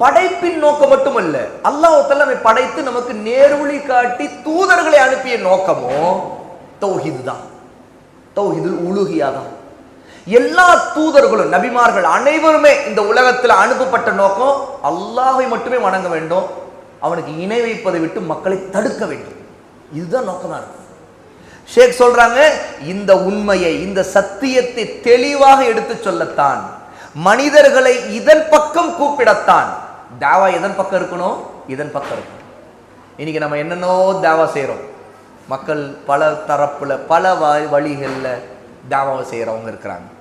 படைப்பின் நோக்கம் மட்டுமல்ல அல்லாஹ் நம்மை படைத்து நமக்கு நேர்வழி காட்டி தூதர்களை அனுப்பிய நோக்கமோ தௌஹிது தான். தௌஹிது உலுகியா தான். எல்லா தூதர்களும் நபிமார்கள் அனைவருமே இந்த உலகத்தில் அனுப்பப்பட்ட நோக்கம் அல்லாஹை மட்டுமே வணங்க வேண்டும் அவனுக்கு இணை வைப்பதை விட்டு மக்களை தடுக்க வேண்டும். இதுதான் நோக்கமா இருக்கு ஷேக் சொல்றாங்க இந்த உண்மையை இந்த சத்தியத்தை தெளிவாக எடுத்து சொல்லத்தான் மனிதர்களை இதன் பக்கம் கூப்பிடத்தான் தாவா எதன் பக்கம் இருக்கணும்? இதன் பக்கம் இருக்கணும். இன்னைக்கு நம்ம என்னென்னோ தாவா செய்கிறோம் மக்கள் பல தரப்பில் பல வ- வழிகளில் தாவாவை செய்கிறவங்க இருக்கிறாங்க.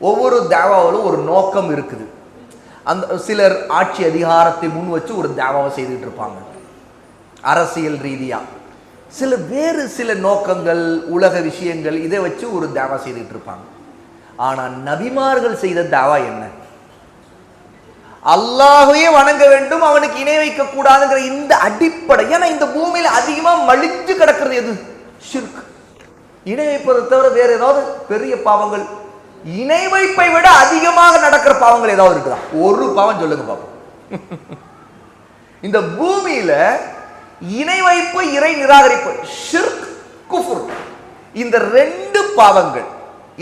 ஒவ்வொரு தாவாவிலும் ஒரு நோக்கம் இருக்குது. அந்த சிலர் ஆட்சி அதிகாரத்தை முன் வச்சு ஒரு தாவாவை செய்துட்டு இருப்பாங்க. அரசியல் ரீதியாக சில வேறு சில நோக்கங்கள் உலக விஷயங்கள் இதை வச்சு ஒரு தாவா செய்துட்டு இருப்பாங்க. ஆனால் நபிமார்கள் செய்த தாவா என்ன? அல்லாஹையே வணங்க வேண்டும் அவனுக்கு இணை வைக்க கூடாதுங்கிற இந்த அடிப்படை. ஏன்னா இந்த பூமியில அதிகமா மலிஞ்சு கிடக்கிறது எது? ஷிர்க். இணை வைப்பதை தவிர வேற ஏதாவது பெரிய பாவங்கள் இணை வைப்பை விட அதிகமாக நடக்கிற பாவங்கள் ஏதாவது இருக்குதா? ஒரு பாவம் சொல்லுங்க பாப்போம். இந்த பூமியில இணை வைப்பு இறை நிராகரிப்பு ஷிர்க் குஃபுர். இந்த ரெண்டு பாவங்கள்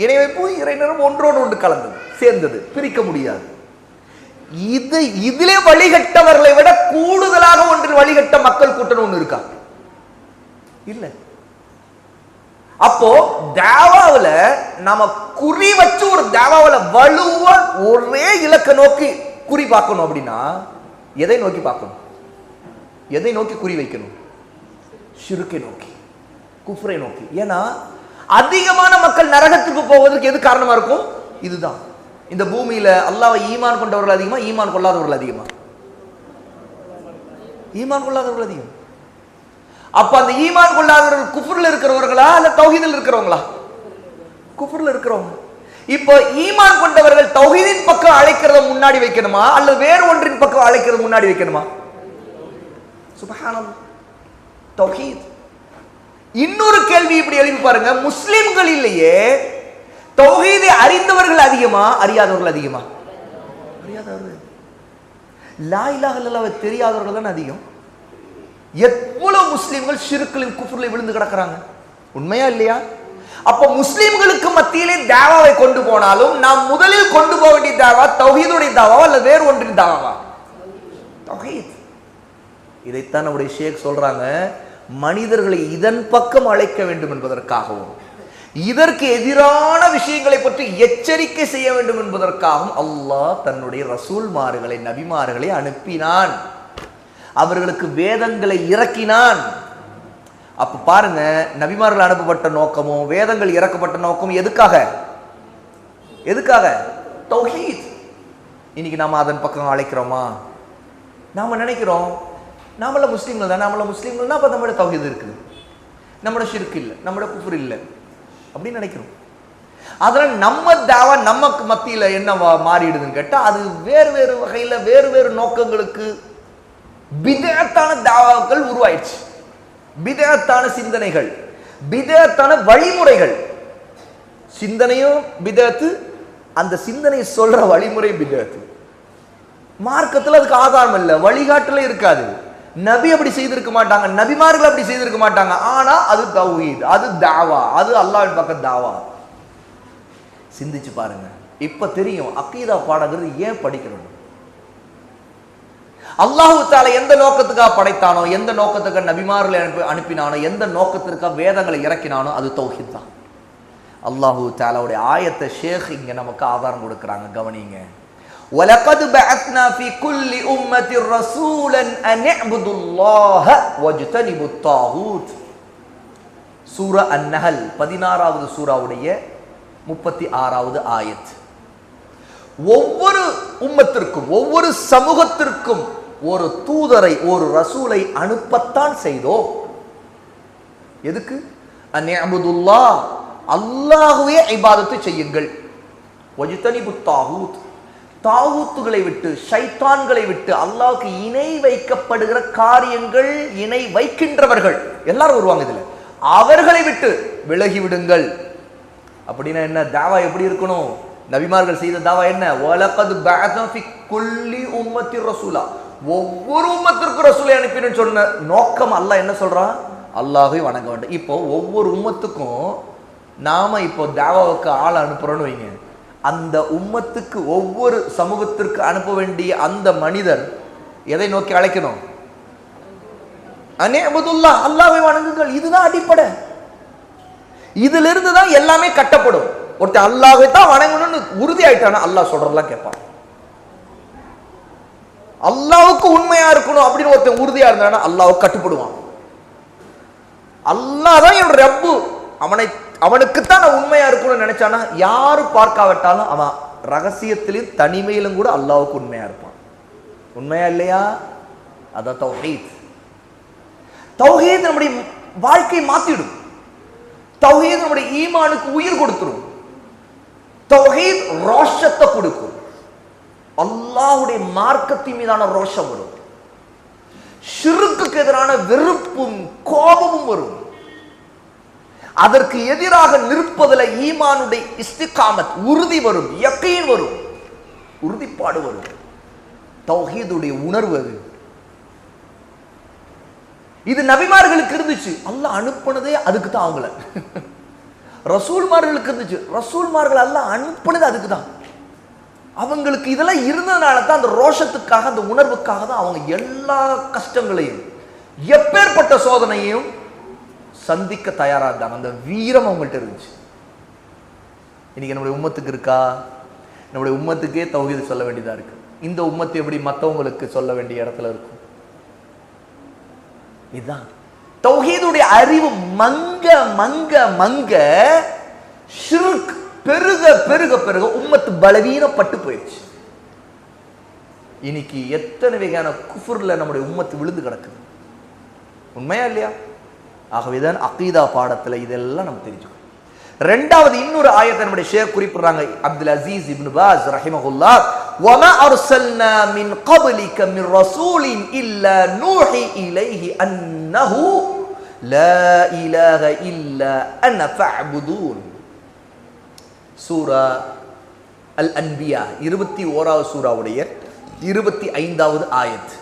இணை வைப்பும் இறை நிறம் ஒன்றோடு ஒன்று கலந்தது சேர்ந்தது பிரிக்க முடியாது. இது இதிலே வழிகட்டவர்களை விட கூடுதலாக ஒன்றில் வழிகட்ட மக்கள் கூட்டம் ஒன்று இருக்கா? இல்ல. அப்போ தேவாவுல நம்ம குறி வச்சு ஒரு தேவாவில் வலுவா ஒரே இலக்க நோக்கி குறி பார்க்கணும் அப்படின்னா எதை நோக்கி பார்க்கணும்? எதை நோக்கி குறி வைக்கணும்? சுருக்கை நோக்கி குஃப்ரை நோக்கி. ஏன்னா அதிகமான மக்கள் நரகத்துக்கு போவதற்கு எது காரணமா இருக்கும்? இதுதான். இந்த பூமியில அல்லாவை ஈமான் கொண்டவர்கள் அதிகமா ஈமான் கொள்ளாதவர்கள் அதிகமா? ஈமான் கொள்ளாதவர்கள் அதிகம். அப்ப அந்த ஈமான் கொள்ளாதவர்கள் குஃப்ர்ல இருக்கிறவர்களா இல்ல தௌஹீதில் இருக்கிறவங்களா? குஃப்ர்ல இருக்கிறவங்க. இப்போ ஈமான் கொண்டவர்கள் தௌஹீதின் பக்கம் அழைக்கிறத முன்னாடி வைக்கணுமா? அல்லது வேறு ஒன்றின் பக்கம் அழைக்கிறத முன்னாடி வைக்கணுமா? சுபஹானம் தௌஹீத். இன்னொரு கேள்வி இப்படி எழுப்பி பாருங்க. முஸ்லிம்களிலேயே தௌஹீதை அறிந்தவர்கள் அதிகமா அறியாதவர்கள் அதிகமா? அறியாதவர்கள். லா இலாஹ இல்லல்லாஹ்வை தெரியாதவர்கள் தான் அதிகம்? எவ்வளவு முஸ்லிம்கள் ஷிருக்களின் குஃப்ரில் விழுந்து கிடக்குறாங்க? உண்மையா இல்லையா? அப்ப முஸ்லிம்களுக்கு மத்தியிலே தாவாவை கொண்டு போனாலும் நாம் முதலில் கொண்டு போக வேண்டிய தாவா தௌஹீதுடைய தாவாவா அல்ல வேறு ஒன்றின் தாவாவா? தௌஹீத். இதைத்தான் நம்முடைய ஷேக் சொல்றாங்க மனிதர்களை இதன் பக்கம் அழைக்க வேண்டும் என்பதற்காகவும். இதற்கு எதிரான விஷயங்களை பற்றி எச்சரிக்கை செய்ய வேண்டும் என்பதற்காகவும் அல்லாஹ் தன்னுடைய ரசூல்மார்களை நபிமார்களை அனுப்பினான். அவர்களுக்கு வேதங்களை இறக்கினான். அப்ப பாருங்க நபிமார்கள் அனுப்பப்பட்ட நோக்கமும் வேதங்கள் இறக்கப்பட்ட நோக்கமும் எதுக்காக? எதுக்காக? தௌஹீத். இன்னைக்கு நாம அதன் பக்கம் அழைக்கிறோமா? நாம நினைக்கிறோம் நாமள முஸ்லீம்கள் தான் நாமள முஸ்லீம்கள்னா அப்போ நம்மளோட தௌஹீத் இருக்குது. நம்மளோட ஷிர்க் இல்லை நம்மளோட குஃபுர் இல்லை. அப்படின்னு நினைக்கிறோம். அதனால் நம்ம தாவா நமக்கு மத்தியில என்ன மாறிடுதுன்னு கேட்டா அது வேறு வேறு வகையில வேறு வேறு நோக்கங்களுக்கு பிதத்தான தாவாக்கள் உருவாயிடுச்சு. பிதத்தான சிந்தனைகள் பிதத்தான வழிமுறைகள். சிந்தனையும் பிதத்து அந்த சிந்தனை சொல்ற வழிமுறை பிதத்து மார்க்கத்தில் அதுக்கு ஆதாரம் இல்லை வழிகாட்டுல இருக்காது. நபி அப்படி செய்திருக்க மாட்டாங்க நபிமார்கள் அப்படி செய்திருக்க மாட்டாங்க. ஆனா அது தௌஹீத் அது தாவா அது அல்லாஹ்வின் பக்கம் தாவா. சிந்திச்சு பாருங்க. இப்ப தெரியும் அக்கீதா பாடங்கிறது ஏன் படிக்கணும்? அல்லாஹு தால எந்த நோக்கத்துக்காக படைத்தானோ எந்த நோக்கத்துக்கு நபிமார்களை அனுப்பி அனுப்பினானோ எந்த நோக்கத்திற்காக வேதங்களை இறக்கினானோ அது தௌஹித் தான். அல்லாஹு தாலாவுடைய ஆயத்தை ஷேக் இங்க நமக்கு ஆதாரம் கொடுக்கறாங்க கவனிங்க. وَلَقَدْ بَعَثْنَا فِي كُلِّ أُمَّةٍ رَسُولًا أَنِ اعْبُدُوا اللَّهَ وَاجْتَنِبُوا الطَّاغُوتَ சூரா அந்நஹல் பதினாறாவது சூராவுடைய முப்பத்தி ஆறாவது ஆயத் ஒவ்வொரு உம்மத்திற்கும் ஒவ்வொரு சமூகத்திற்கும் ஒரு தூதரை ஒரு ரசூலை அனுப்பத்தான் செய்தோம் எதுக்கு அந்நபுதுல்லா அல்லாஹுவே இபாதத்தை செய்யுங்கள் வஜித்தனிபு தாகூத் தாகூத்துகளை விட்டு ஷைத்தான்களை விட்டு அல்லாவுக்கு இணை வைக்கப்படுகிற காரியங்கள் இணை வைக்கின்றவர்கள். எல்லாரும் வருவாங்க இதுல. அவர்களை விட்டு விலகி விடுங்கள். அப்படின்னா என்ன? தாவா எப்படி இருக்கணும்? நபிமார்கள் செய்த தாவா என்ன? வலகது குல்லி உம்மத்தி ரசூலா. ஒவ்வொரு உம்மத்திற்கும் ரசூலை அனுப்பினு சொன்ன நோக்கம் அல்லாஹ் என்ன சொல்றான் அல்லாஹை வணங்க வேண்டும். இப்போ ஒவ்வொரு உம்மத்துக்கும் நாம இப்போ தாவாவுக்கு ஆள் அனுப்புறோன்னு வைங்க. அந்த உம்மத்துக்கு ஒவ்வொரு சமூகத்திற்கு அனுப்ப வேண்டிய அந்த மனிதர் எதை நோக்கி அழைக்கணும்? அனேபதுல்லா அல்லாவை வணங்குங்கள். இதுதான் அடிப்படை. இதிலிருந்து தான் எல்லாமே கட்டப்படும். ஒருத்தன் அல்லாஹை தான் வணங்கணும்னு உறுதி ஆயிட்டானா அல்லாஹ் சொல்றதெல்லாம் கேட்பான். அல்லாவுக்கு உண்மையா இருக்கணும் அப்படின்னு ஒருத்தன் உறுதியா இருந்தானா அல்லாவுக்கு கட்டுப்படுவான். அல்லாஹ் தான் என் ரப்பு. அவனை அவனுக்குத்தான் நான் உண்மையா இருக்கணும்னு நினைச்சானா? யாரு பார்க்காவிட்டாலும் அவன் ரகசியத்திலையும் தனிமையிலும் கூட அல்லாவுக்கு உண்மையா இருப்பான். உண்மையா இல்லையா? அதான் தௌஹீத். தௌஹீத் நம்முடைய வாழ்க்கையை மாத்திடும். தௌஹீத் நம்முடைய ஈமானுக்கு உயிர் கொடுத்துரும். தௌஹீத் ரோஷத்தை கொடுக்கும். அல்லாஹுடைய மார்க்கத்தின் மீதான ரோஷம் வரும். ஷிருக்குக்கு எதிரான வெறுப்பும் கோபமும் வரும். அதற்கு எதிராக நிற்பதில் ஈமானுடைய இஸ்திகாமத் உறுதி வரும் இயக்கையின் வரும் உறுதிப்பாடு வரும். தௌஹீதுடைய உணர்வு அது. இது நபிமார்களுக்கு இருந்துச்சு. அல்ல அனுப்புனதே அதுக்கு தான் அவங்கள. ரசூல்மார்களுக்கு இருந்துச்சு. ரசூல்மார்கள் அல்ல அனுப்புனது அதுக்கு தான் அவங்களுக்கு இதெல்லாம் இருந்ததுனால தான் அந்த ரோஷத்துக்காக அந்த உணர்வுக்காக தான் அவங்க எல்லா கஷ்டங்களையும் எப்பேற்பட்ட சோதனையும் சந்திக்க தயாராக இருந்தாங்க. அந்த வீரம் அவங்கள்ட்ட இருந்துச்சு. இன்னைக்கு நம்முடைய உம்மத்துக்கு இருக்கா? நம்முடைய உம்மத்துக்கே தௌஹீது சொல்ல வேண்டியதா இருக்கு. இந்த உம்மத்து எப்படி மற்றவங்களுக்கு சொல்ல வேண்டிய இடத்துல இருக்கும்? இதுதான். தௌஹீதுடைய அறிவு மங்க மங்க மங்க ஷிர்க் பெருக பெருக பெருக உம்மத்து பலவீனப்பட்டு போயிடுச்சு. இன்னைக்கு எத்தனை வகையான குஃபுர்ல நம்முடைய உம்மத்து விழுந்து கிடக்குது? உண்மையா இல்லையா? ஆகவேதான் அகீதா பாடத்துல இதெல்லாம் நம்ம தெரிஞ்சுக்கணும் ரெண்டாவது இன்னொரு ஆயத்தை நம்முடைய ஷேக் குறிப்பிடுறாங்க அப்துல் அசீஸ் இப்னு பாஸ் ரஹிமஹுல்லா وما أرسلنا من قبلك من رسول إلا نوحي إليه أنه لا إله إلا أنا فاعبدون சூரா அல் அன்பியா இருபத்தி ஓராவது சூறாவுடைய இருபத்தி ஐந்தாவது ஆயத்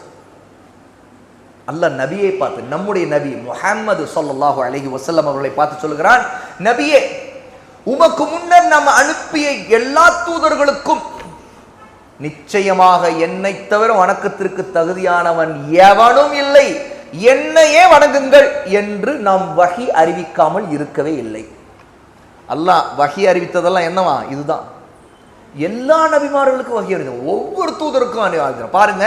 அல்லாஹ் நபியை பார்த்து நம்முடைய நபி முஹம்மது ஸல்லல்லாஹு அலஹி வசல்லம் அவர்களை பார்த்து சொல்கிறான் நபியே உமக்கு முன்னர் நம்ம அனுப்பிய எல்லா தூதர்களுக்கும் நிச்சயமாக என்னை தவிர வணக்கத்திற்கு தகுதியானவன் எவனும் இல்லை. என்னையே வணங்குங்கள் என்று நாம் வகி அறிவிக்காமல் இருக்கவே இல்லை. அல்லாஹ் வகி அறிவித்ததெல்லாம் என்னவா? இதுதான். எல்லா நபிமார்களுக்கும் வகி அறிவித்தோம் ஒவ்வொரு தூதருக்கும் அறிவித்தோம் பாருங்க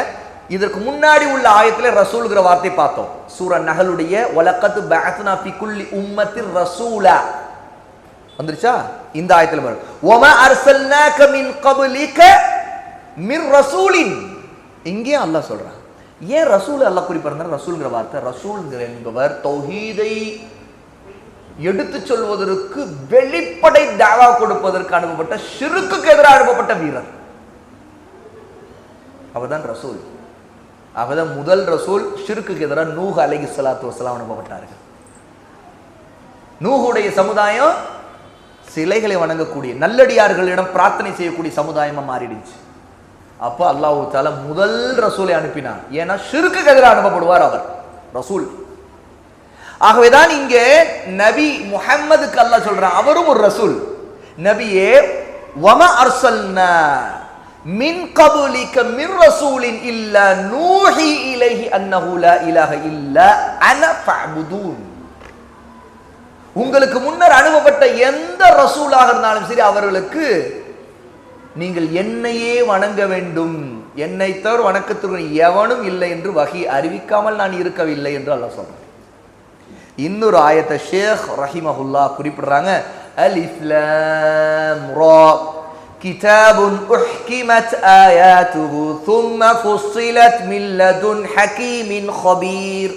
இதற்கு முன்னாடி உள்ள ஆயத்துல ரசூல்ங்கிற வார்த்தை பார்த்தோம். சூர நகலுடைய வலக்கத்து பேத்னா பிகுல்லி உம்மத்தில் ரசூலா. வந்துருச்சா? இந்த ஆயத்தில் வரும். ஒம அர்சல்னாக மின் கபலிக மிர் ரசூலின். இங்கே அல்லாஹ் சொல்றான். ஏன் ரசூல் அல்லாஹ் குறிப்பிடுறார் ரசூல்ங்கிற வார்த்தை ரசூல்ங்கிற என்பவர் தொகீதை எடுத்து சொல்வதற்கு வெளிப்படை தாவா கொடுப்பதற்கு அனுப்பப்பட்ட சிறுக்குக்கு எதிராக அனுப்பப்பட்ட வீரர். அவர்தான் ரசூல். அவர்தான் முதல் ரசூல் ஷிருக்குக்கு எதிராக நூஹ் அலைஹி சலாத்து வசலாம் அனுப்பப்பட்டார்கள். நூஹுடைய சமுதாயம் சிலைகளை வணங்கக்கூடிய நல்லடியார்களிடம் பிரார்த்தனை செய்யக்கூடிய சமுதாயமா மாறிடுச்சு. அப்போ அல்லாஹ் தால முதல் ரசூலை அனுப்பினார் ஏன்னா ஷிருக்குக்கு எதிராக அனுப்பப்படுவார் அவர் ரசூல். ஆகவேதான் இங்கே நபி முஹம்மதுக்கு அல்லாஹ் சொல்றான் அவரும் ஒரு ரசூல். நபியே வம அர்சல்னா மின் கபுலிக்க மின் ரசூலின் இல்ல நூஹி இலைஹி அன்னஹு லா இலாஹ இல்ல அன ஃபஅபுதூன். உங்களுக்கு முன்னர் அனுபவப்பட்ட எந்த ரசூலாக இருந்தாலும் சரி அவர்களுக்கு நீங்கள் என்னையே வணங்க வேண்டும். என்னை தவிர வணக்கத்திற்கு எவனும் இல்லை என்று வகை அறிவிக்காமல் நான் இருக்கவில்லை என்று அல்லாஹ் சொல்றேன். இன்னொரு ஆயத்தை ஷேக் ரஹிமஹுல்லா குறிப்பிடுறாங்க. அல் இஸ்லாம் ரா. كتاب أحكمت آياته ثم فصلت من لدن حكيم خبير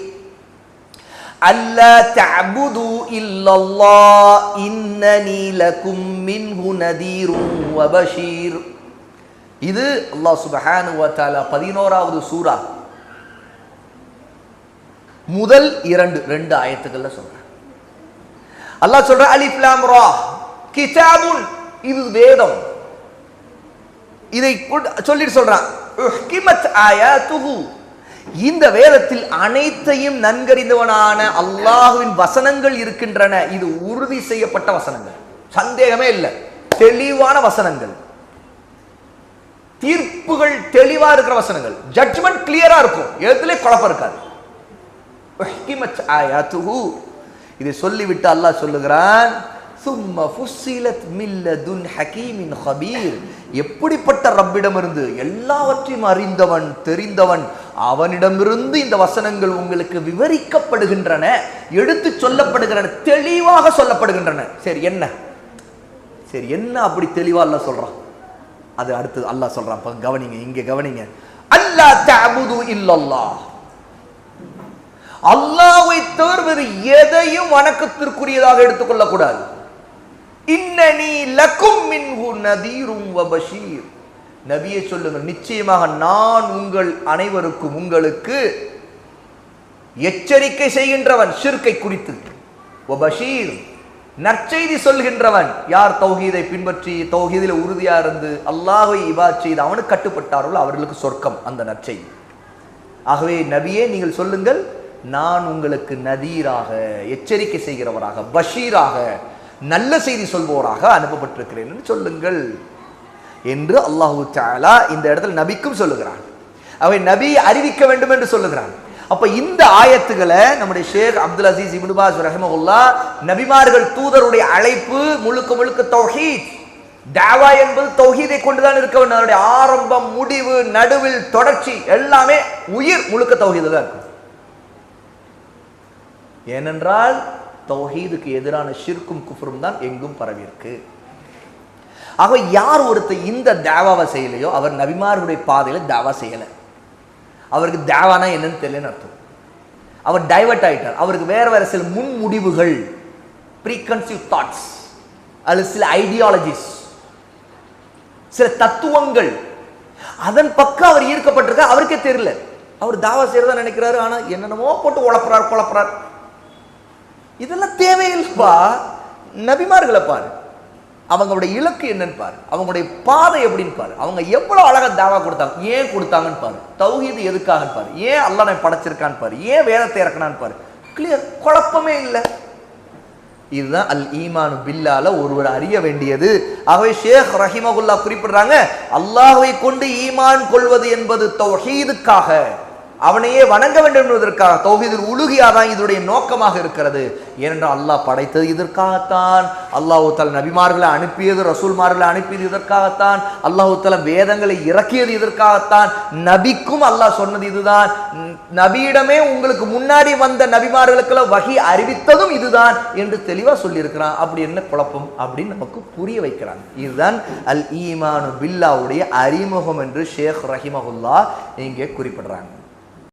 ألا تعبدوا إلا الله إنني لكم منه نذير وبشير இது அல்லாஹ் சுபஹானு வ தஆலா பதினோராவது சூரா முதல் இரண்டு ரெண்டு ஆயத்துக்கள்ல சொல்றேன் அல்லாஹ் சொல்ற அலிஃப் லாம் ரா கிதாபுன் இது வேதம் இதை கொண்டு- சொல்லிட்டு சொல்றான் இந்த வேதத்தில் அனைத்தையும் நன்கறிந்தவனான அல்லாஹுவின் வசனங்கள் இருக்கின்றன. இது உறுதி செய்யப்பட்ட வசனங்கள். சந்தேகமே இல்லை. தெளிவான வசனங்கள். தீர்ப்புகள் தெளிவா இருக்கிற வசனங்கள். ஜட்ஜ்மெண்ட் கிளியரா இருக்கும். எழுத்துல குழப்பம் இருக்காது. இதை சொல்லிவிட்டு அல்லாஹ் சொல்லுகிறான் சும்ம ஃபுஸ்ஸிலத் மில்லதுன் ஹக்கீமின் ஹபீர் எப்படிப்பட்ட ரப்பிடமிருந்து எல்லாவற்றையும் அறிந்தவன் தெரிந்தவன் அவனிடமிருந்து இந்த வசனங்கள் உங்களுக்கு விவரிக்கப்படுகின்றன எடுத்து சொல்லப்படுகின்றன தெளிவாக சொல்லப்படுகின்றன. சரி என்ன? சரி என்ன அப்படி தெளிவா அல்லாஹ் சொல்றான்? அது அடுத்து அல்லாஹ் சொல்றான். இப்போ கவனிங்க இங்க கவனிங்க. அல்லா தபுது இல்லல்லா அல்லாவை தவிர வேறு எதையும் வணக்கத்திற்குரியதாக எடுத்துக்கொள்ளக்கூடாது இன்னனி லக்கும் மின்ஹு நதீரும் வ பஷீர். சொல்லுங்கள் நிச்சயமாக நான் உங்கள் அனைவருக்கும் உங்களுக்கு எச்சரிக்கை செய்கின்றவன் ஷிர்கை குறித்து. வ பஷீர் நற்செய்தி சொல்கின்றவன். யார் தௌஹீதை பின்பற்றி தௌஹீதில் உறுதியாக இருந்து அல்லாஹை இவா செய்து அவனுக்கு கட்டுப்பட்டார்களோ அவர்களுக்கு சொர்க்கம் அந்த நற்செய்தி. ஆகவே நபியே நீங்கள் சொல்லுங்கள் நான் உங்களுக்கு நதீராக எச்சரிக்கை செய்கிறவராக பஷீராக நல்ல செய்தி சொல்வோராக அனுப்பப்பட்டிருக்கிறேன் என்று சொல்லுங்கள். என்று அல்லாஹு தஆலா இந்த இடத்துல நபிக்கும் சொல்லுகிறான். அவை நபி அறிவிக்க வேண்டும் என்று சொல்லுகிறான். அப்ப இந்த ஆயத்துகளை நம்முடைய ஷேக் அப்துல் அசீஸ் இப்னு ரஹமகுல்லா நபிமார்கள் தூதருடைய அழைப்பு முழுக்க முழுக்க தௌஹீத். தாவா என்பது தௌஹீதை கொண்டுதான் இருக்க வேண்டும். அதனுடைய ஆரம்பம் முடிவு நடுவில் தொடர்ச்சி எல்லாமே உயிர் முழுக்க தௌஹீது தான் இருக்கும். ஏனென்றால் தௌஹீதுக்கு எதிரான ஷிர்க்கும் குஃப்ரும் தான் எங்கும் பரவியிருக்கு. ஆக யார் ஒருத்தர் இந்த தேவாவை செய்யலையோ அவர் நபிமார்களுடைய பாதையில தேவா செய்யலை. அவருக்கு தேவானா என்னன்னு தெரியலன்னு அர்த்தம். அவர் டைவர்ட் ஆயிட்டார். அவருக்கு வேற வேற சில முன் முடிவுகள் ப்ரீகன்சீவ் தாட்ஸ் அல்லது சில ஐடியாலஜிஸ் சில தத்துவங்கள் அதன் பக்கம் அவர் ஈர்க்கப்பட்டிருக்க அவருக்கே தெரியல. அவர் தாவா செய்யறதா நினைக்கிறாரு ஆனா என்னென்னமோ போட்டு உழப்புறார் குழப்புறார். இதெல்லாம் தேவையில்லைப்பா நபிமார்களை பாரு. அவங்களுடைய இலக்கு என்னன்னு பாரு. அவங்களுடைய பாதை எப்படின்னு பாரு. அவங்க எவ்வளவு அழகாக தாவா கொடுத்தாங்க ஏன் கொடுத்தாங்கன்னு பாரு. தௌஹீது எதுக்காகன்னு பாரு. ஏன் அல்லாஹ் நான் படைச்சிருக்கான்னு பாரு. ஏன் வேதத்தை இறக்கணான்னு பாரு. கிளியர் குழப்பமே இல்லை. இதுதான் அல் ஈமானு பில்லால ஒருவர் அறிய வேண்டியது. ஆகவே ஷேக் ரஹிமகுல்லா குறிப்பிடுறாங்க அல்லாஹை கொண்டு ஈமான் கொள்வது என்பது தொகீதுக்காக அவனையே வணங்க வேண்டும் என்பதற்காக தௌஹீதில் உலுகியாதான் இதனுடைய நோக்கமாக இருக்கிறது. ஏனென்றால் அல்லாஹ் படைத்தது இதற்காகத்தான். அல்லாஹு தல நபிமார்களை அனுப்பியது ரசூல்மார்களை அனுப்பியது இதற்காகத்தான். அல்லாஹு தல வேதங்களை இறக்கியது இதற்காகத்தான். நபிக்கும் அல்லாஹ் சொன்னது இதுதான். நபியிடமே உங்களுக்கு முன்னாடி வந்த நபிமார்களுக்கெல்லாம் வகி அறிவித்ததும் இதுதான் என்று தெளிவாக சொல்லியிருக்கிறான். அப்படி என்ன குழப்பம் அப்படின்னு நமக்கு புரிய வைக்கிறாங்க இதுதான் அல் ஈமானு பில்லாவுடைய அறிமுகம் என்று ஷேக் ரஹிமகுல்லா இங்கே குறிப்பிடுறாங்க.